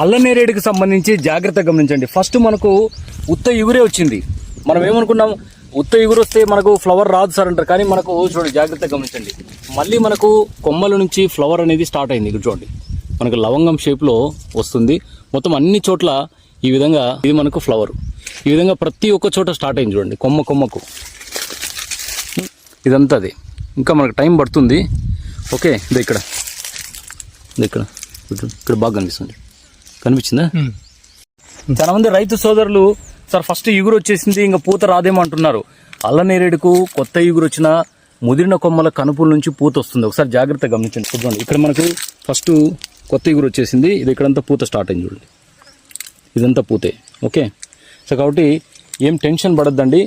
అల్లనేరేడుకి సంబంధించి జాగ్రత్త గమనించండి. ఫస్ట్ మనకు ఉత్త ఇగురే వచ్చింది. మనం ఏమనుకున్నాం? ఉత్త ఇగురు వస్తే మనకు ఫ్లవర్ రాదు సార్ అంటారు. కానీ మనకు చూడండి జాగ్రత్త గమనించండి. మళ్ళీ మనకు కొమ్మల నుంచి ఫ్లవర్ అనేది స్టార్ట్ అయింది. ఇక్కడ చూడండి. మనకు లవంగం షేప్లో వస్తుంది. మొత్తం అన్ని చోట్ల ఈ విధంగా ఇది మనకు ఫ్లవర్ ఈ విధంగా ప్రతి ఒక్క చోట స్టార్ట్ అయింది చూడండి. కొమ్మ కొమ్మకు. ఇదంతా అది. ఇంకా మనకు టైం పడుతుంది. ఓకే ఇది ఇది ఇక్కడ ఇక్కడ. ఇక్కడ బాగా కనిపిస్తుంది. కనిపించిందా? చాలా మంది రైతు సోదరులు సార్ ఫస్ట్ ఇగురు వచ్చేసింది ఇంకా పూత రాదేమో అంటున్నారు. అల్లనేరేడుకు కొత్త ఇగురు వచ్చిన ముదిరిన కొమ్మల కనుపుల నుంచి పూత వస్తుంది. ఒకసారి జాగ్రత్తగా గమనించండి. చూడండి ఇక్కడ మనకు ఫస్ట్ కొత్త ఇగురు వచ్చేసింది. ఇది ఇక్కడంతా పూత స్టార్ట్ అయింది చూడండి. ఇదంతా పూతే. ఓకే? సో కాబట్టి ఏం టెన్షన్ పడద్దండి.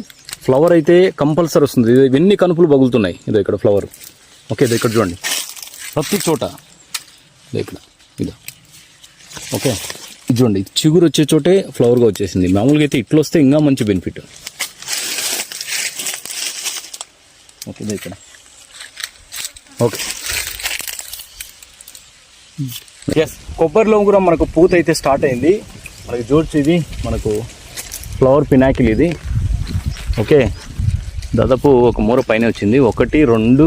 ఫ్లవర్ అయితే కంపల్సరీ వస్తుంది. ఇవన్నీ ఎన్ని కనుపులు పగులుతున్నాయి ఇదో ఇక్కడ ఫ్లవర్. ఓకే ఇది ఇక్కడ చూడండి. ప్రతి చోట. ఇక్కడ. ఓకే. ఇది చూడండి చిగురు వచ్చే చోటే ఫ్లవర్గా వచ్చేసింది. మామూలుగా అయితే ఇట్లా వస్తే ఇంకా మంచి బెనిఫిట్ ఓకే ఇక్కడ. ఓకే. ఎస్ కొబ్బరిలో కూడా మనకు పూత అయితే స్టార్ట్ అయింది. మనకి జోడ్స్ ఇది మనకు ఫ్లవర్ పినాకిల్ ఇది. ఓకే. దాదాపు ఒక మూర పైన వచ్చింది. ఒకటి రెండు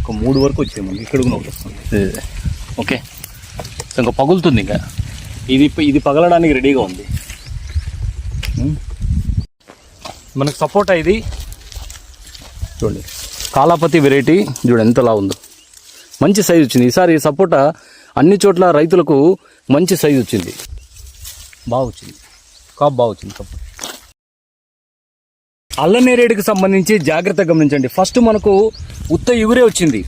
ఒక మూడు వరకు వచ్చింది మనకి. ఇక్కడ కూడా ఒకటి వస్తుంది. ఓకే. ఇంకా పగులుతుంది ఇంకా. ఇది ఇది పగలడానికి రెడీగా ఉంది. మనకు సపోటా ఇది? చూడండి. కాలాపతి వెరైటీ చూడండి ఎంతలా ఉందో. మంచి సైజు వచ్చింది. ఈసారి సపోటా అన్ని చోట్ల రైతులకు మంచి సైజు వచ్చింది. బాగా వచ్చింది. కాపు బాగా వచ్చింది సపోటా అల్లనేరేడుకి సంబంధించి జాగ్రత్త గమనించండి. ఫస్ట్ మనకు ఉత్త ఇగురే వచ్చింది.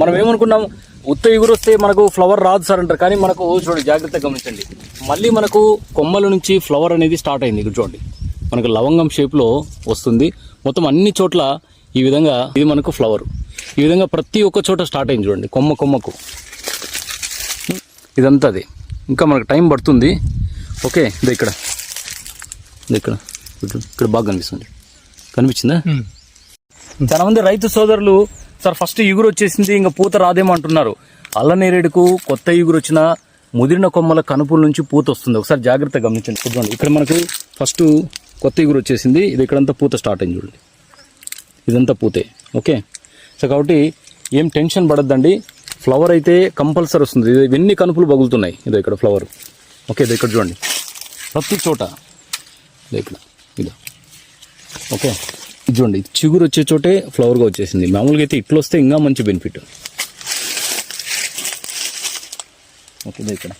మనం ఏమనుకున్నాం? ఉత్త ఇగురు వస్తే మనకు ఫ్లవర్ రాదు సార్ అంటారు. కానీ మనకు చూడండి జాగ్రత్త గమనించండి. మళ్ళీ మనకు కొమ్మల నుంచి ఫ్లవర్ అనేది స్టార్ట్ అయింది. ఇక్కడ చూడండి. మనకు లవంగం షేప్లో వస్తుంది. మొత్తం అన్ని చోట్ల ఈ విధంగా ఇది మనకు ఫ్లవర్ ఈ విధంగా ప్రతి ఒక్క చోట స్టార్ట్ అయింది చూడండి. కొమ్మ కొమ్మకు. ఇదంతా అది. ఇంకా మనకు టైం పడుతుంది. ఓకే ఇది ఇక్కడ. ఇది ఇక్కడ. ఇక్కడ బాగా కనిపిస్తుంది. కనిపించిందా? చాలా మంది రైతు సోదరులు సార్ ఫస్ట్ ఇగురు వచ్చేసింది ఇంకా పూత రాదేమో అంటున్నారు. అల్లనేరేడుకు కొత్త ఇగురు వచ్చిన ముదిరిన కొమ్మల కనుపుల నుంచి పూత వస్తుంది. ఒకసారి జాగ్రత్తగా గమనించండి. చూడండి ఇక్కడ మనకు ఫస్ట్ కొత్త ఇగురు వచ్చేసింది. ఇది ఇక్కడంతా పూత స్టార్ట్ అయింది చూడండి. ఇదంతా పూతే. ఓకే సో కాబట్టి ఏం టెన్షన్ పడద్దండి. ఫ్లవర్ అయితే కంపల్సరీ వస్తుంది. ఇది ఎన్ని కనుపులు పగులుతున్నాయి. ఇదో ఇక్కడ ఫ్లవర్ ఓకే ఇది ఇక్కడ చూడండి. ప్రతి చోట. ఇక్కడ. ఇదో. ఓకే ఇది చూడండి ఇది చిగురు వచ్చే చోటే ఫ్లవర్గా వచ్చేసింది. మామూలుగా అయితే ఇట్లా వస్తే ఇంకా మంచి బెనిఫిట్ ఓకే ఇక్కడ.